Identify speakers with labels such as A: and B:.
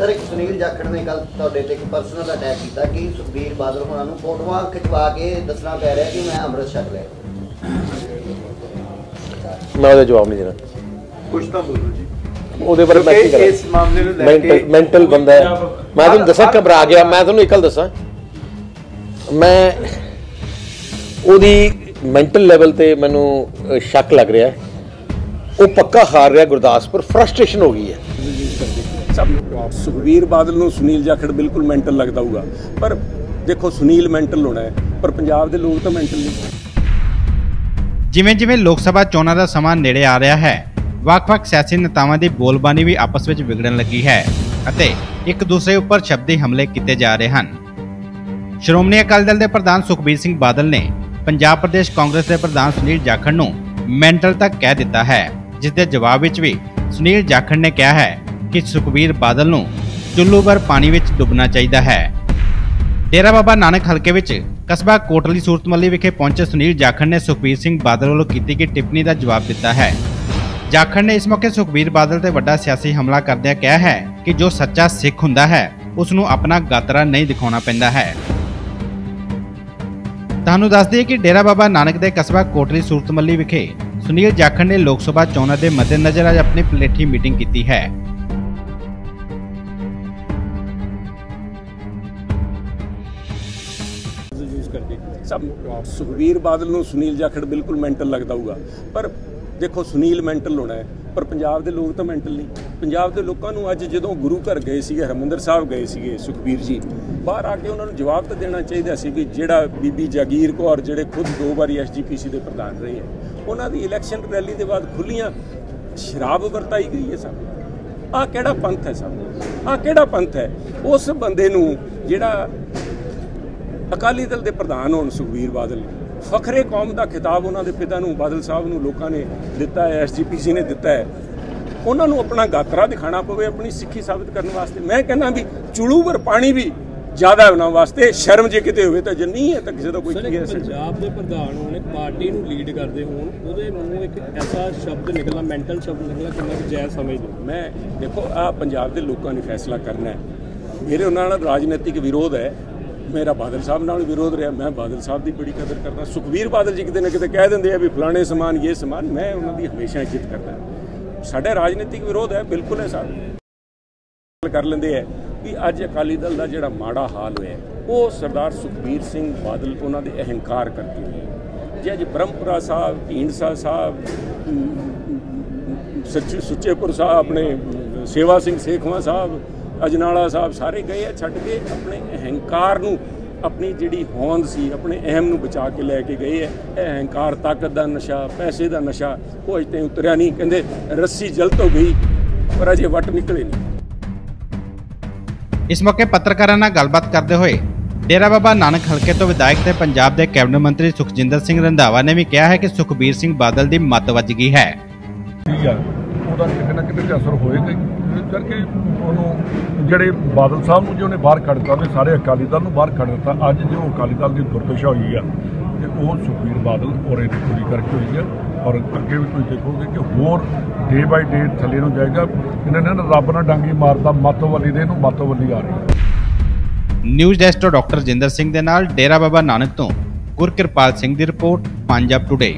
A: Sir ਇੱਕ ਸੁਨੀਲ ਜਾਖੜ ਨੇ ਕੱਲ ਤੁਹਾਡੇ ਤੇ ਇੱਕ ਪਰਸਨਲ ਅਟੈਕ ਕੀਤਾ ਕਿ ਸੁਖਬੀਰ ਬਾਦਲ ਹੋਣਾ ਨੂੰ ਫੋਟੋਆਂ ਖਿਚਵਾ ਕੇ ਦੱਸਣਾ ਪੈ ਰਿਹਾ ਕਿ ਮੈਂ ਅੰਮ੍ਰਿਤ ਛਕ ਲਿਆ।
B: ਮੈਂ ਉਹਦਾ ਜਵਾਬ ਨਹੀਂ ਦੇਣਾ।
C: ਕੁਛ ਤਾਂ ਬੋਲੋ ਜੀ।
B: ਉਹਦੇ ਬਾਰੇ ਮੈਂ ਕੀ
C: ਕਿਉਂਕਿ ਇਸ ਮਾਮਲੇ ਨੂੰ ਲੈ ਕੇ
B: ਮੈਂਟਲ ਬੰਦਾ ਹੈ। ਮੈਂ ਤੁਹਾਨੂੰ ਦੱਸਾਂ ਘਬਰਾ ਗਿਆ। ਮੈਂ ਤੁਹਾਨੂੰ ਇੱਕ ਗੱਲ ਦੱਸਾਂ। ਮੈਂ ਉਹਦੀ ਮੈਂਟਲ ਲੈਵਲ ਤੇ ਮੈਨੂੰ ਸ਼ੱਕ ਲੱਗ ਰਿਹਾ ਹੈ। ਉਹ ਪੱਕਾ ਹਾਰ ਰਿਹਾ ਗੁਰਦਾਸਪੁਰ। ਫਰਸਟ੍ਰੇਸ਼ਨ ਹੋ ਗਈ ਹੈ।
D: ਸਭ ਸੁਖਵੀਰ ਬਾਦਲ ਨੂੰ ਸੁਨੀਲ ਜਾਖੜ ਬਿਲਕੁਲ ਮੈਂਟਲ ਲੱਗਦਾ ਹੋਊਗਾ। ਪਰ ਦੇਖੋ ਸੁਨੀਲ ਮੈਂਟਲ ਹੋਣਾ ਹੈ ਪਰ ਪੰਜਾਬ ਦੇ ਲੋਕ ਤਾਂ ਮੈਂਟਲ ਨਹੀਂ।
E: ਜਿਵੇਂ ਜਿਵੇਂ ਲੋਕ ਸਭਾ ਚੋਣਾਂ ਦਾ ਸਮਾਂ ਨੇੜੇ ਆ ਰਿਹਾ ਹੈ ਵੱਖ-ਵੱਖ ਸਿਆਸੀ ਨੇਤਾਵਾਂ ਦੀ ਬੋਲਬਾਣੀ ਵੀ ਆਪਸ ਵਿੱਚ ਵਿਗੜਨ ਲੱਗੀ ਹੈ ਅਤੇ ਇੱਕ ਦੂਸਰੇ ਉੱਪਰ ਸ਼ਬਦੀ ਹਮਲੇ ਕੀਤੇ ਜਾ ਰਹੇ ਹਨ। ਸ਼੍ਰੋਮਣੀ ਅਕਾਲੀ ਦਲ ਦੇ ਪ੍ਰਧਾਨ ਸੁਖਬੀਰ ਸਿੰਘ ਬਾਦਲ ਨੇ ਪੰਜਾਬ ਪ੍ਰਦੇਸ਼ ਕਾਂਗਰਸ ਦੇ ਪ੍ਰਧਾਨ ਸੁਨੀਲ ਜਾਖੜ ਨੂੰ ਮੈਂਟਲ ਤੱਕ ਕਹਿ ਦਿੱਤਾ ਹੈ ਜਿਸ ਦੇ ਜਵਾਬ ਵਿੱਚ ਵੀ ਸੁਨੀਲ ਜਾਖੜ ਨੇ ਕਿਹਾ ਹੈ ਕਿ ਸੁਖਬੀਰ ਬਾਦਲ ਨੂੰ ਚੁੱਲੂ ਭਰ ਪਾਣੀ ਵਿੱਚ ਡੁੱਬਣਾ ਚਾਹੀਦਾ ਹੈ। ਡੇਰਾ ਬਾਬਾ ਨਾਨਕ ਹਲਕੇ ਵਿੱਚ ਕਸਬਾ ਕੋਟਲੀ ਸੂਰਤਮੱਲੀ ਵਿਖੇ ਪਹੁੰਚੇ ਸੁਨੀਲ ਜਾਖੜ ਨੇ ਸੁਖਬੀਰ ਸਿੰਘ ਬਾਦਲ ਵੱਲੋਂ ਕੀਤੀ ਗਈ ਟਿੱਪਣੀ ਦਾ ਜਵਾਬ ਦਿੱਤਾ ਹੈ। ਜਾਖੜ ਨੇ ਇਸ ਮੌਕੇ ਸੁਖਬੀਰ ਬਾਦਲ ਤੇ ਵੱਡਾ ਸਿਆਸੀ ਹਮਲਾ ਕਰਦਿਆਂ ਕਿਹਾ ਹੈ ਕਿ ਜੋ ਸੱਚਾ ਸਿੱਖ ਹੁੰਦਾ ਹੈ, ਉਸ ਨੂੰ ਆਪਣਾ ਗਾਤਰਾ ਨਹੀਂ ਦਿਖਾਉਣਾ ਪੈਂਦਾ ਹੈ। ਤੁਹਾਨੂੰ ਦੱਸ ਦਈਏ ਕਿ ਡੇਰਾ ਬਾਬਾ ਨਾਨਕ ਦੇ ਕਸਬਾ ਕੋਟਲੀ ਸੂਰਤਮੱਲੀ ਵਿਖੇ ਸੁਨੀਲ ਜਾਖੜ ਨੇ ਲੋਕ ਸਭਾ ਚੋਣਾਂ ਦੇ ਮੱਦੇਨਜ਼ਰ ਅੱਜ ਆਪਣੀ ਪਲੇਠੀ ਮੀਟਿੰਗ ਕੀਤੀ ਹੈ।
D: ਸਭ ਸੁਖਵੀਰ ਬਾਦਲ ਨੂੰ ਸੁਨੀਲ ਜਾਖੜ ਬਿਲਕੁਲ ਮੈਂਟਲ ਲੱਗਦਾ ਹੋਊਗਾ। ਪਰ ਦੇਖੋ, ਸੁਨੀਲ ਮੈਂਟਲ ਹੋਣਾ ਹੈ, ਪਰ ਪੰਜਾਬ ਦੇ ਲੋਕ ਤਾਂ ਮੈਂਟਲ ਨਹੀਂ। ਪੰਜਾਬ ਦੇ ਲੋਕਾਂ ਨੂੰ ਅੱਜ ਜਦੋਂ ਗੁਰੂ ਘਰ ਗਏ ਸੀਗੇ, ਹਰਮੰਦਰ ਸਾਹਿਬ ਗਏ ਸੀਗੇ, ਸੁਖਬੀਰ ਜੀ, ਬਾਹਰ ਆ ਕੇ ਉਹਨਾਂ ਨੂੰ ਜਵਾਬ ਤਾਂ ਦੇਣਾ ਚਾਹੀਦਾ ਸੀ ਵੀ ਜਿਹੜਾ ਬੀਬੀ ਜਾਗੀਰ ਕੌਰ, ਜਿਹੜੇ ਖੁਦ ਦੋ ਵਾਰੀ ਐਸਜੀਪੀਸੀ ਦੇ ਪ੍ਰਧਾਨ ਰਹੇ ਹੈ, ਉਹਨਾਂ ਦੀ ਇਲੈਕਸ਼ਨ ਰੈਲੀ ਦੇ ਬਾਅਦ ਖੁੱਲੀਆਂ ਸ਼ਰਾਬ ਵਰਤਾਈ ਗਈ ਹੈ ਸਭ ਆਹ ਕਿਹੜਾ ਪੰਥ ਹੈ ਸਭ ਆਹ ਕਿਹੜਾ ਪੰਥ ਹੈ? ਉਸ ਬੰਦੇ ਨੂੰ ਜਿਹੜਾ ਅਕਾਲੀ ਦਲ ਦੇ ਪ੍ਰਧਾਨ ਹੋਣ ਸੁਖਬੀਰ ਬਾਦਲ। ਫਖਰੇ ਕੌਮ ਦਾ ਖਿਤਾਬ ਉਹਨਾਂ ਦੇ ਪਿਤਾ ਨੂੰ ਬਾਦਲ ਸਾਹਿਬ ਨੂੰ ਲੋਕਾਂ ਨੇ ਦਿੱਤਾ ਹੈ ਐਸਜੀਪੀਸੀ ਨੇ ਦਿੱਤਾ ਹੈ। ਉਹਨਾਂ ਨੂੰ ਆਪਣਾ ਗਾਤਰਾ ਦਿਖਾਣਾ ਪਵੇ ਆਪਣੀ ਸਿੱਖੀ ਸਾਬਤ ਕਰਨ ਵਾਸਤੇ। ਮੈਂ ਕਹਿੰਦਾ ਵੀ ਚੁਲੂ ਵਰ ਪਾਣੀ ਵੀ ਜ਼ਿਆਦਾ ਉਹਨਾਂ ਵਾਸਤੇ। ਸ਼ਰਮ ਜੇ ਕਿਤੇ ਹੋਵੇ ਤਾਂ ਜੇ ਨਹੀਂ ਹੈ ਤਾਂ ਕਿਸੇ ਦਾ ਕੋਈ ਕੀ ਹੈ?
F: ਪੰਜਾਬ ਦੇ ਪ੍ਰਧਾਨ ਹੋਣ ਪਾਰਟੀ ਨੂੰ ਲੀਡ ਕਰਦੇ ਹੋਣ ਉਹਦੇ ਮੂੰਹੋਂ ਇੱਕ ਐਸਾ ਸ਼ਬਦ ਨਿਕਲਣਾ ਮੈਂਟਲ ਸ਼ਬਦ ਨਿਕਲਣਾ ਕਿੰਨਾ ਕੁ ਜਾਇਜ਼ ਸਮਝਦੇ
D: ਮੈਂ ਦੇਖੋ ਆ ਪੰਜਾਬ ਦੇ ਲੋਕਾਂ ਨੇ ਫੈਸਲਾ ਕਰਨਾ ਹੈ। ਮੇਰੇ ਉਹਨਾਂ ਨਾਲ ਰਾਜਨੀਤਿਕ ਵਿਰੋਧ ਹੈ। ਮੇਰਾ ਬਾਦਲ ਸਾਹਿਬ ਨਾਲ ਵਿਰੋਧ ਰਿਹਾ ਮੈਂ ਬਾਦਲ ਸਾਹਿਬ ਦੀ ਬੜੀ ਕਦਰ ਕਰਦਾ। ਸੁਖਵੀਰ ਬਾਦਲ ਜੀ ਕਿਤੇ ਨਾ ਕਿਤੇ ਕਹਿ ਦਿੰਦੇ ਆ ਵੀ ਫਲਾਣੇ ਸਮਾਨ ਇਹ ਸਮਾਨ ਮੈਂ ਉਹਨਾਂ ਦੀ ਹਮੇਸ਼ਾ ਇੱਜ਼ਤ ਕਰਦਾ। ਸਾਡੇ ਰਾਜਨੀਤਿਕ ਵਿਰੋਧ ਹੈ ਬਿਲਕੁਲ ਹੈ ਸਾਹਿਬ ਗੱਲ ਕਰ ਲੈਂਦੇ ਆ ਵੀ ਅੱਜ ਅਕਾਲੀ ਦਲ ਦਾ ਜਿਹੜਾ ਮਾੜਾ ਹਾਲ ਹੋਇਆ ਹੈ, ਉਹ ਸਰਦਾਰ ਸੁਖਬੀਰ ਸਿੰਘ ਬਾਦਲ ਉਹਨਾਂ ਦੇ ਅਹੰਕਾਰ ਕਰਕੇ ਹੋਇਆ। ਜੇ ਅੱਜ ਬ੍ਰਹਮਪੁਰਾ ਸਾਹਿਬ ਢੀਂਡਸਾ ਸਾਹਿਬ ਅਮ, ਸੱਚੇ ਸੁੱਚੇਪੁਰ ਸਾਹਿਬ ਆਪਣੇ ਸੇਵਾ ਸਿੰਘ ਸੇਖਵਾ ਸਾਹਿਬ ਅਜਨਾਲਾ ਸਾਹਿਬ ਸਾਰੇ ਗਏ ਆ ਛੱਡ ਕੇ ਆਪਣੇ ਅਹੰਕਾਰ ਨੂੰ ਆਪਣੀ ਜਿਹੜੀ ਹੋਂਦ ਸੀ ਆਪਣੇ ਅਹਿਮ ਨੂੰ ਬਚਾ ਕੇ ਲੈ ਕੇ ਗਏ ਇਹ ਅਹੰਕਾਰ ਤਾਕਤ ਦਾ ਨਸ਼ਾ ਪੈਸੇ ਦਾ ਨਸ਼ਾ ਉਹ ਅਜੇ ਤਾਈਂ ਉਤਰਿਆ ਨਹੀਂ। ਕਹਿੰਦੇ ਰੱਸੀ ਜਲਦ ਹੋ ਗਈ ਪਰ ਅਜੇ ਵੱਟ ਨਿਕਲੇ ਨਹੀਂ।
E: ਇਸ ਮੌਕੇ ਪੱਤਰਕਾਰਾਂ ਨਾਲ ਗੱਲਬਾਤ ਕਰਦੇ ਹੋਏ ਡੇਰਾ ਬਾਬਾ ਨਾਨਕ ਹਲਕੇ ਤੋਂ ਵਿਧਾਇਕ ਤੇ ਪੰਜਾਬ ਦੇ ਕੈਬਨਿਟ ਮੰਤਰੀ ਸੁਖਜਿੰਦਰ ਸਿੰਘ ਰੰਧਾਵਾ ਨੇ ਵੀ ਕਿਹਾ ਹੈ ਕਿ ਸੁਖਬੀਰ ਸਿੰਘ ਬਾਦਲ ਦੀ ਮੱਤ ਵੱਜ ਗਈ ਹੈ।
G: ਠੀਕ ਆ ਉਹਦਾ ਕਿਤੇ ਨਾ ਕਿਤੇ ਤੇ ਅਸਰ ਹੋਏਗਾ ਕਰਕੇ ਉਹਨੂੰ ਜਿਹੜੇ ਬਾਦਲ ਸਾਹਿਬ ਨੂੰ ਜੇ ਉਹਨੇ ਬਾਹਰ ਕੱਢ ਦਿੱਤਾ, ਉਹਨੇ ਸਾਰੇ ਅਕਾਲੀ ਦਲ ਨੂੰ ਬਾਹਰ ਕੱਢ ਦਿੱਤਾ। ਅੱਜ ਜੋ ਅਕਾਲੀ ਦਲ ਦੀ ਦੁਰਦਸ਼ਾ ਹੋਈ ਆ ਤੇ ਉਹ ਸੁਖਬੀਰ ਬਾਦਲ ਔਰ ਇਹਦੀ ਪੂਰੀ ਕਰਕੇ ਹੋਈ ਆ। ਔਰ ਅੱਗੇ ਵੀ ਤੁਸੀਂ ਦੇਖੋਗੇ ਕਿ ਹੋਰ ਡੇ ਬਾਈ ਡੇ ਥੱਲੇ ਨੂੰ ਜਾਏਗਾ। ਇਹਨਾਂ ਨੇ ਰੱਬ ਨਾਲ ਡਾਂਗੀ ਮਾਰਦਾ, ਮੱਤਵੱਲੀ ਦੇ ਇਹਨੂੰ ਮੱਤਵੱਲੀ ਆ ਰਹੀ
E: ਨਿਊਜ਼ ਡੈਸਕ ਤੋਂ ਡਾਕਟਰ ਜਿੰਦਰ ਸਿੰਘ ਦੇ ਨਾਲ, ਡੇਰਾ ਬਾਬਾ ਨਾਨਕ ਤੋਂ ਗੁਰਕਿਰਪਾਲ ਸਿੰਘ ਦੀ ਰਿਪੋਰਟ, ਪੰਜਾਬ ਟੁਡੇ